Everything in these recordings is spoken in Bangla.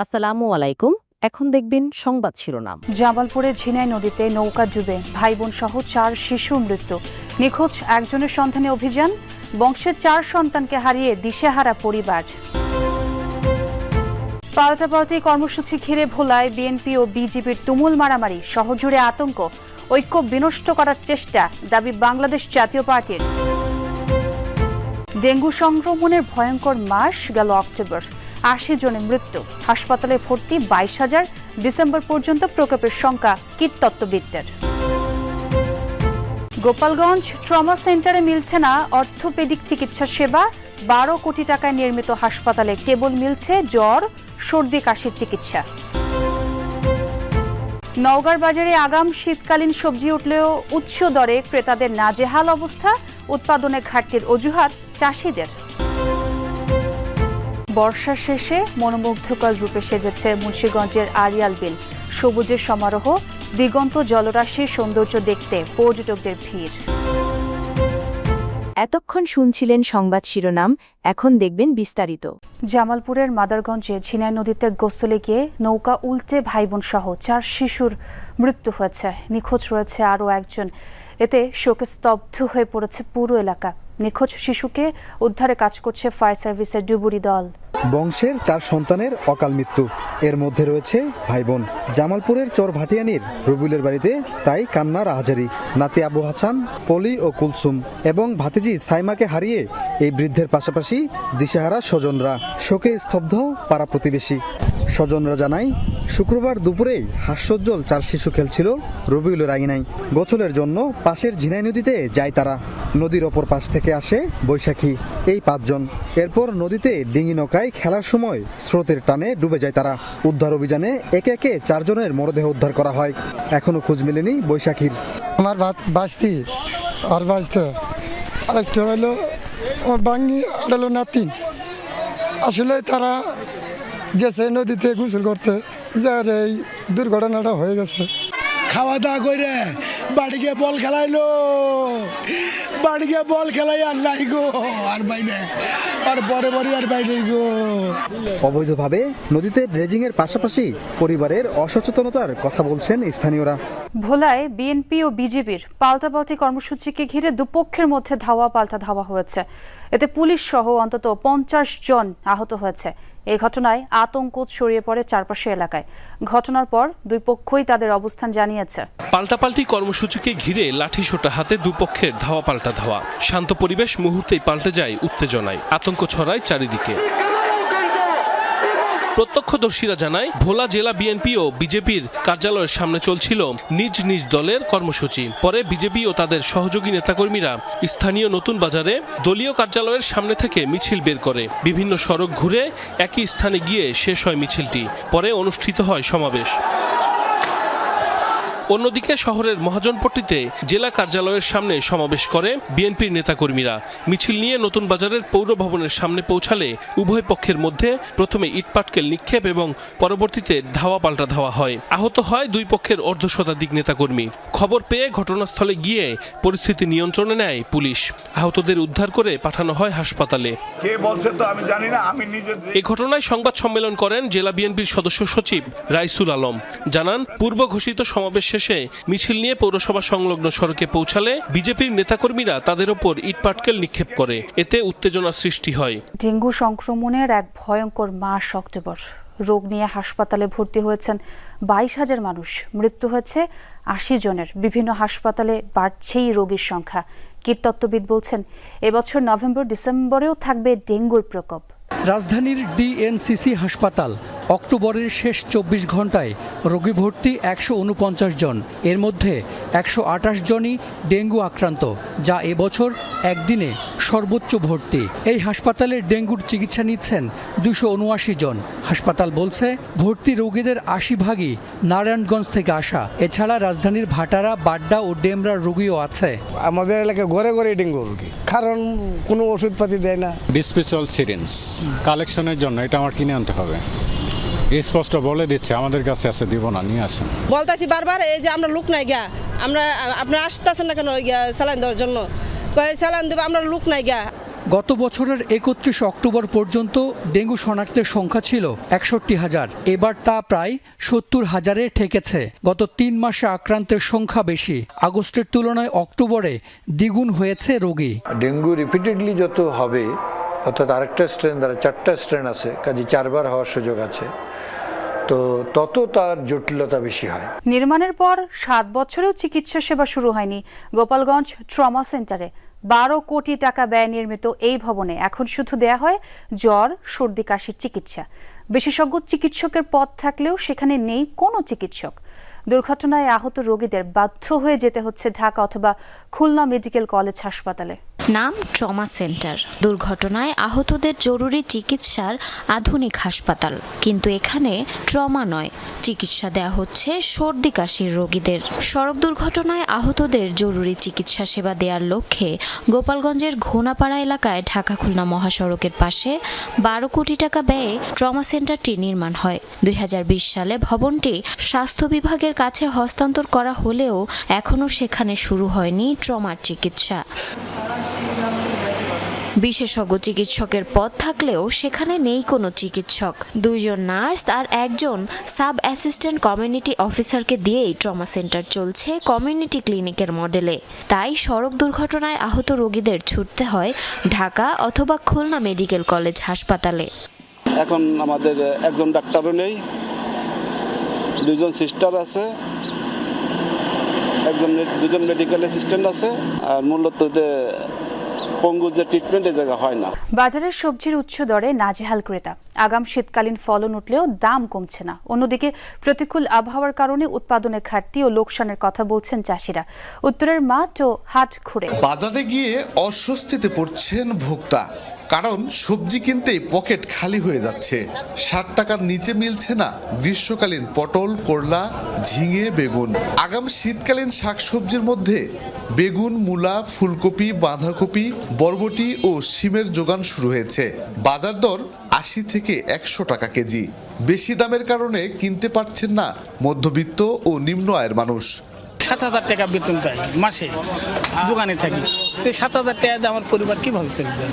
আসসালামু আলাইকুম। এখন দেখবেন সংবাদ শিরোনাম। জামালপুরে ঝিনাই নদীতে নৌকা ডুবে ভাই বোন সহ চার শিশু মৃত্যু। নিখোঁজ একজনের সন্ধানে অভিযান, বংশের চার সন্তানকে হারিয়ে দিশেহারা পরিবার। পাল্টাপাল্টি কর্মসূচি ঘিরে ভোলায় বিএনপি ও বিজেপির তুমুল মারামারি, শহরজুড়ে আতঙ্ক, ঐক্য বিনষ্ট করার চেষ্টা দাবি বাংলাদেশ জাতীয় পার্টির। ডেঙ্গু সংক্রমণের ভয়ঙ্কর মাস গেল অক্টোবর। আশি জনের মৃত্যু। হাসপাতালে ভর্তি বাইশ হাজার। ডিসেম্বর পর্যন্ত প্রকোপের সংখ্যা কীটতত্ত্ববিদদের। গোপালগঞ্জ ট্রমা সেন্টারে মিলছে না অর্থোপেডিক চিকিৎসা সেবা। বারো কোটি টাকায় নির্মিত হাসপাতালে কেবল মিলছে জ্বর, সর্দি কাশির চিকিৎসা। নওগাঁর বাজারে আগাম শীতকালীন সবজি উঠলেও উচ্চ দরে ক্রেতাদের নাজেহাল অবস্থা। উৎপাদনে ঘাটতির অজুহাত চাষিদের। বর্ষা শেষে মনোমুগ্ধকর রূপে সেজেছে মুন্সীগঞ্জের আরিয়াল বিল। সবুজের সমারোহ দিগন্ত জলরাশির সৌন্দর্য দেখতে পর্যটকদের ভিড়। এতক্ষণ শুনছিলেন সংবাদ শিরোনাম এখন দেখবেন বিস্তারিত। জামালপুরের মাদারগঞ্জে ঝিনাই নদীতে গোসলে গিয়ে নৌকা উল্টে ভাইবোন সহ চার শিশুর মৃত্যু হয়েছে। নিখোঁজ রয়েছে আরও একজন। এতে শোকে স্তব্ধ হয়ে পড়েছে পুরো এলাকা। নিখোঁজ শিশুকে উদ্ধারে কাজ করছে ফায়ার সার্ভিসের ডুবুরি দল। বংশের চার সন্তানের অকাল মৃত্যু। এর মধ্যে রয়েছে ভাই বোন। জামালপুরের চর ভাটিয়ানির রবিউলের বাড়িতে তাই কান্নার আহাজারি। নাতি আবু হাসান, পলি ও কুলসুম এবং ভাতিজি সাইমাকে হারিয়ে এই বৃদ্ধের পাশাপাশি দিশেহারা স্বজনরা। শোকে স্তব্ধ পাড়া প্রতিবেশী। স্বজনরা জানায় শুক্রবার দুপুরেই হাস্যোজ্জ্বল চার শিশু খেলছিল রবিউলের আঙিনায়। গোছলের জন্য পাশের ঝিনাই নদীতে যায় তারা। নদীর ওপর পাশ থেকে আসে বৈশাখী, এই পাঁচজন। এরপর নদীতে ডিঙি নৌকায় খেলার সময় স্রোতের টানে ডুবে যায় তারা। উদ্ধার অভিযানে একে একে চারজনের মরদেহ উদ্ধার করা হয়। এখনও খোঁজ মেলেনি বৈশাখীর। আমার ভাত বাঁচতি, আর বাঁচতে। আরেকটা হলো, আমার বাঙি আর হলো আসলে তারা গেছে নদীতে গোসল করতে। যার এই দুর্ঘটনাটা হয়ে গেছে। খাওয়া দাওয়া করে বাড়ি গিয়ে বল খেলাইলো। বাড়ি গিয়ে বল খেলাই আর নাই গো আর বাইরে আর পরে পরে আর বাইরে গো। অবৈধভাবে নদীতে ড্রেজিংয়ের পাশাপাশি পরিবারের অসচেতনতার কথা বলছেন স্থানীয়রা। ভোলায় বিএনপি ও বিজেপির পাল্টাপাল্টি কর্মসূচিকে ঘিরে দুপক্ষের মধ্যে ধাওয়া পাল্টা ধাওয়া হয়েছে। এতে পুলিশ সহ অন্তত পঞ্চাশ জন আহত হয়েছে। এই ঘটনায় আতঙ্ক ছড়িয়ে পড়ে চারপাশে এলাকায়। ঘটনার পর দুই পক্ষই তাদের অবস্থান জানিয়েছে। পাল্টাপাল্টি কর্মসূচিকে ঘিরে লাঠি সোটা হাতে দুপক্ষের ধাওয়া পাল্টা ধাওয়া। শান্ত পরিবেশ মুহূর্তেই পাল্টে যায় উত্তেজনায়। আতঙ্ক ছড়ায় চারিদিকে। প্রত্যক্ষদর্শীরা জানায়, ভোলা জেলা বিএনপি ও বিজেপির কার্যালয়ের সামনে চলছিল নিজ নিজ দলের কর্মসূচি। পরে বিজেপি ও তাদের সহযোগী নেতাকর্মীরা স্থানীয় নতুন বাজারে দলীয় কার্যালয়ের সামনে থেকে মিছিল বের করে। বিভিন্ন সড়ক ঘুরে একই স্থানে গিয়ে শেষ হয় মিছিলটি। পরে অনুষ্ঠিত হয় সমাবেশ। অন্যদিকে শহরের মহাজনপট্টিতে জেলা কার্যালয়ের সামনে সমাবেশ করে বিএনপির নেতাকর্মীরা। মিছিল নিয়ে নতুন বাজারের পৌর ভবনের সামনে পৌঁছালে উভয় পক্ষের মধ্যে প্রথমে ইটপাটকেল নিক্ষেপ এবং পরবর্তীতে ধাওয়া পাল্টা ধাওয়া হয়। আহত হয় দুই পক্ষের অর্ধশতাধিক নেতাকর্মী। খবর পেয়ে ঘটনাস্থলে গিয়ে পরিস্থিতি নিয়ন্ত্রণে নেয় পুলিশ। আহতদের উদ্ধার করে পাঠানো হয় হাসপাতালে। কে বলছে তো আমি জানি না আমি নিজে এ ঘটনায় সংবাদ সম্মেলন করেন জেলা বিএনপির সদস্য সচিব রাইসুল আলম। জানান পূর্ব ঘোষিত সমাবেশ শেষে মিছিল নিয়ে পৌরসভা সংলগ্ন সড়কে পৌঁছালে বিজেপির নেতাকর্মীরা তাদের ওপর ইটপাটকেল নিক্ষেপ করে। এতে উত্তেজনার সৃষ্টি হয়। ডেঙ্গু সংক্রমণের এক ভয়ঙ্কর মাস অক্টোবর। রোগ নিয়ে হাসপাতালে ভর্তি হয়েছেন বাইশ হাজার মানুষ। মৃত্যু হয়েছে আশি জনের। বিভিন্ন হাসপাতালে বাড়ছেই রোগীর সংখ্যা। কীটতত্ত্ববিদ বলছেন এবছর নভেম্বর ডিসেম্বরেও থাকবে ডেঙ্গুর প্রকোপ। রাজধানীর ডিএনসিসি হাসপাতাল অক্টোবরের শেষ চব্বিশ ঘন্টায় রোগী ভর্তি একশো উনপঞ্চাশ জন। এর মধ্যে একশো আঠাশ জনই ডেঙ্গু আক্রান্ত যা এবছর একদিনে সর্বোচ্চ ভর্তি। এই হাসপাতালে ডেঙ্গুর চিকিৎসা নিচ্ছেন দুশো উনআশি জন। হাসপাতাল বলছে ভর্তি রোগীদের আশি ভাগই নারায়ণগঞ্জ থেকে আসা। এছাড়া রাজধানীর ভাটারা বাড্ডা ও ডেমরার রোগীও আছে। আমাদের এলাকায় ঘরে ঘরে ডেঙ্গু রোগী। কারণ কোনো ওষুধপাতি দেয় না। ডিসপেসল সিরিঞ্জ কালেকশনের জন্য এটা আমার কিনে আনতে হবে। স্পষ্ট বলে দিচ্ছে? আমাদের কাছে আছে দিব না নিয়ে আসেন। বলতাছি বারবার এই যে আমরা লোক নাই গা। আমরা আপনারা আসতেছেন না কেন ওই গিয়া স্যালাইন দেওয়ার জন্য? কয়ে স্যালাইন দেবো আমরা লোক নাই গা। গত বছরের একত্রিশ অক্টোবর পর্যন্ত ডেঙ্গু শনাক্তের সংখ্যা ছিল একষট্টি হাজার। এবার তা প্রায় সত্তর হাজারে ঠেকেছে। গত তিন মাসে আক্রান্তের সংখ্যা বেশি। আগস্টের তুলনায় অক্টোবরে দ্বিগুণ হয়েছে রোগী। ডেঙ্গু রিপিটেডলি যত হবে অর্থাৎ আরেকটা স্ট্রেন দ্বারা চারটা স্ট্রেন আছে, কাজে চারবার হওয়ার সুযোগ আছে। তো তত তার জটিলতা বেশি হয়। নির্মাণের পর সাত বছরেও চিকিৎসা সেবা শুরু হয়নি। গোপালগঞ্জ ট্রমা সেন্টারে বারো কোটি টাকা ব্যয় নির্মিত এই ভবনে এখন শুধু দেয়া হয় জ্বর, সর্দি, কাশির চিকিৎসা। বিশেষজ্ঞ চিকিৎসকের পদ থাকলেও সেখানে নেই কোনো চিকিৎসক। দুর্ঘটনায় আহত রোগীদের বাধ্য হয়ে যেতে হচ্ছে ঢাকা অথবা খুলনা মেডিকেল কলেজ হাসপাতালে। নাম ট্রমা সেন্টার। দুর্ঘটনায় আহতদের জরুরি চিকিৎসার আধুনিক হাসপাতাল। কিন্তু এখানে ট্রমা নয়, চিকিৎসা দেয়া হচ্ছে সর্দি কাশির রোগীদের। সড়ক দুর্ঘটনায় আহতদের জরুরি চিকিৎসা সেবা দেওয়ার লক্ষ্যে গোপালগঞ্জের ঘোনাপাড়া এলাকায় ঢাকা খুলনা মহাসড়কের পাশে বারো কোটি টাকা ব্যয়ে ট্রমা সেন্টারটি নির্মাণ হয়। দুই হাজার বিশ সালে ভবনটি স্বাস্থ্য বিভাগের কাছে হস্তান্তর করা হলেও এখনও সেখানে শুরু হয়নি ট্রমার চিকিৎসা। বিশেষজ্ঞ চিকিৎসকের পদ থাকলেও সেখানে নেই কোনো চিকিৎসক। দুইজন নার্স আর একজন সাব অ্যাসিস্ট্যান্ট কমিউনিটি অফিসারকে দিয়েই ট্রমা সেন্টার চলছে কমিউনিটি ক্লিনিকের মডেলে। তাই সড়ক দুর্ঘটনায় আহত রোগীদের ছুটতে হয় ঢাকা অথবা খুলনা মেডিকেল কলেজ হাসপাতালে। এখন আমাদের একজন ডাক্তারও নেই দুজন সিস্টার আছে একজন দুজন মেডিকেল অ্যাসিস্ট্যান্ট আছে আর মূলত যে পঙ্গুর যে ট্রিটমেন্ট এই জায়গা হয় না। বাজারের সবজির উচ্চ দরে নাজেহাল ক্রেতা। আগাম শীতকালীন ফলন উঠলেও দাম কমছে না। অন্যদিকে প্রতিকূল আবহাওয়ার কারণে উৎপাদনের ঘাটতি ও লোকসানের কথা বলছেন চাষিরা। উত্তরের মাঠ ও হাট ঘুরে। বাজারে গিয়ে অস্বস্তিতে পড়ছেন ভোক্তা। কারণ সবজি কিনতেই পকেট খালি হয়ে যাচ্ছে। ষাট টাকার নিচে মিলছে না গ্রীষ্মকালীন পটল, করলা, ঝিঙে, বেগুন। আগাম শীতকালীন শাকসবজির মধ্যে বেগুন, মূলা, ফুলকপি, বাঁধাকপি, বরবটি ও শিমের যোগান শুরু হয়েছে। বাজার দর আশি থেকে একশো টাকা কেজি। বেশি দামের কারণে কিনতে পারছেন না মধ্যবিত্ত ও নিম্ন আয়ের মানুষ। সাত হাজার টাকা বেতন দেয় মাসে দোকানে থাকি। তো সাত হাজার টাকা দিয়ে আমার পরিবার কীভাবে চলবে?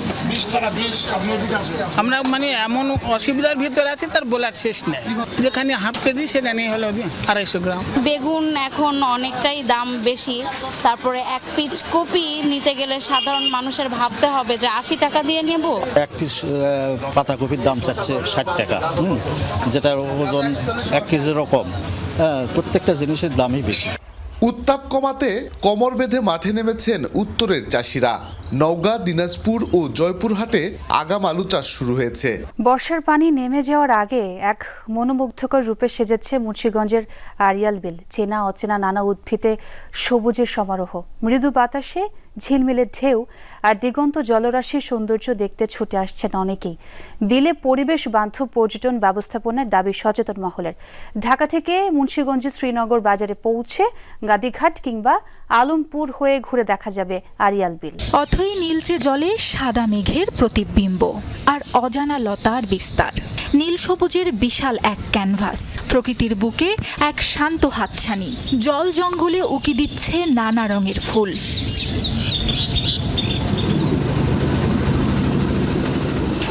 আমরা মানে এমন অসুবিধার ভিতরে আছি তার বলার শেষ নেই। যেখানে হাফ কেজি সেখানে হলো আড়াইশো গ্রাম। বেগুন এখন অনেকটাই দাম বেশি। তারপরে এক পিচ কপি নিতে গেলে সাধারণ মানুষের ভাবতে হবে যে আশি টাকা দিয়ে নেব। এক পিস পাতাকপির দাম চাচ্ছে ষাট টাকা হুম? যেটার ওজন এক কেজিরও কম। হ্যাঁ প্রত্যেকটা জিনিসের দামই বেশি। উত্তাপ কমাতে কমর বেঁধে মাঠে নেমেছেন উত্তরের চাষিরা। নওগাঁ, দিনাজপুর ও জয়পুরহাটে আগাম আলু চাষ শুরু হয়েছে। বর্ষার পানি নেমে যাওয়ার আগে এক মনোমুগ্ধকর রূপে সেজেছে মুন্সীগঞ্জের আরিয়াল বিল। চেনা, অচেনা নানা উদ্ভিদে সবুজের সমারোহ। মৃদু বাতাসে ঝিলমিলের ঢেউ আর দিগন্ত জলরাশির সৌন্দর্য দেখতে ছুটে আসছেন অনেকেই। বিলে পরিবেশ বান্ধব পর্যটন ব্যবস্থাপনার দাবি সচেতন মহলের। ঢাকা থেকে মুন্সীগঞ্জে শ্রীনগর বাজারে পৌঁছে গাদিঘাট কিংবা আলমপুর হয়ে ঘুরে দেখা যাবে আরিয়াল বিল। অথই নীলচে জলে সাদা মেঘের প্রতিবিম্ব আর অজানা লতার বিস্তার। নীল সবুজের বিশাল এক ক্যানভাস, প্রকৃতির বুকে এক শান্ত হাতছানি। জল জঙ্গলে উকি দিচ্ছে নানা রঙের ফুল।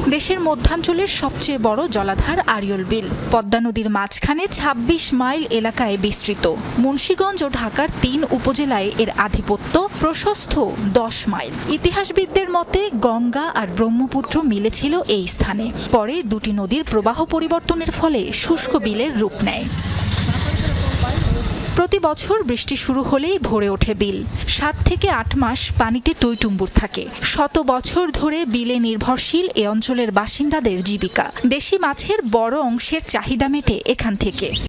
দেশের মধ্যাঞ্চলের সবচেয়ে বড় জলাধার আরিয়ল বিল। পদ্মা নদীর মাঝখানে ২৬ মাইল এলাকায় বিস্তৃত। মুন্সীগঞ্জ ও ঢাকার তিন উপজেলায় এর আধিপত্য প্রশস্ত দশ মাইল। ইতিহাসবিদদের মতে গঙ্গা আর ব্রহ্মপুত্র মিলেছিল এই স্থানে। পরে দুটি নদীর প্রবাহ পরিবর্তনের ফলে শুষ্ক বিলের রূপ নেয়। প্রতি বছর বৃষ্টি শুরু হলেই ভরে ওঠে বিল। সাত থেকে আট মাস পানিতে টইটুম্বুর থাকে। শত বছর ধরে বিলে নির্ভরশীল এ অঞ্চলের বাসিন্দাদের জীবিকা। দেশি মাছের বড় অংশের চাহিদা মেটে এখান থেকে।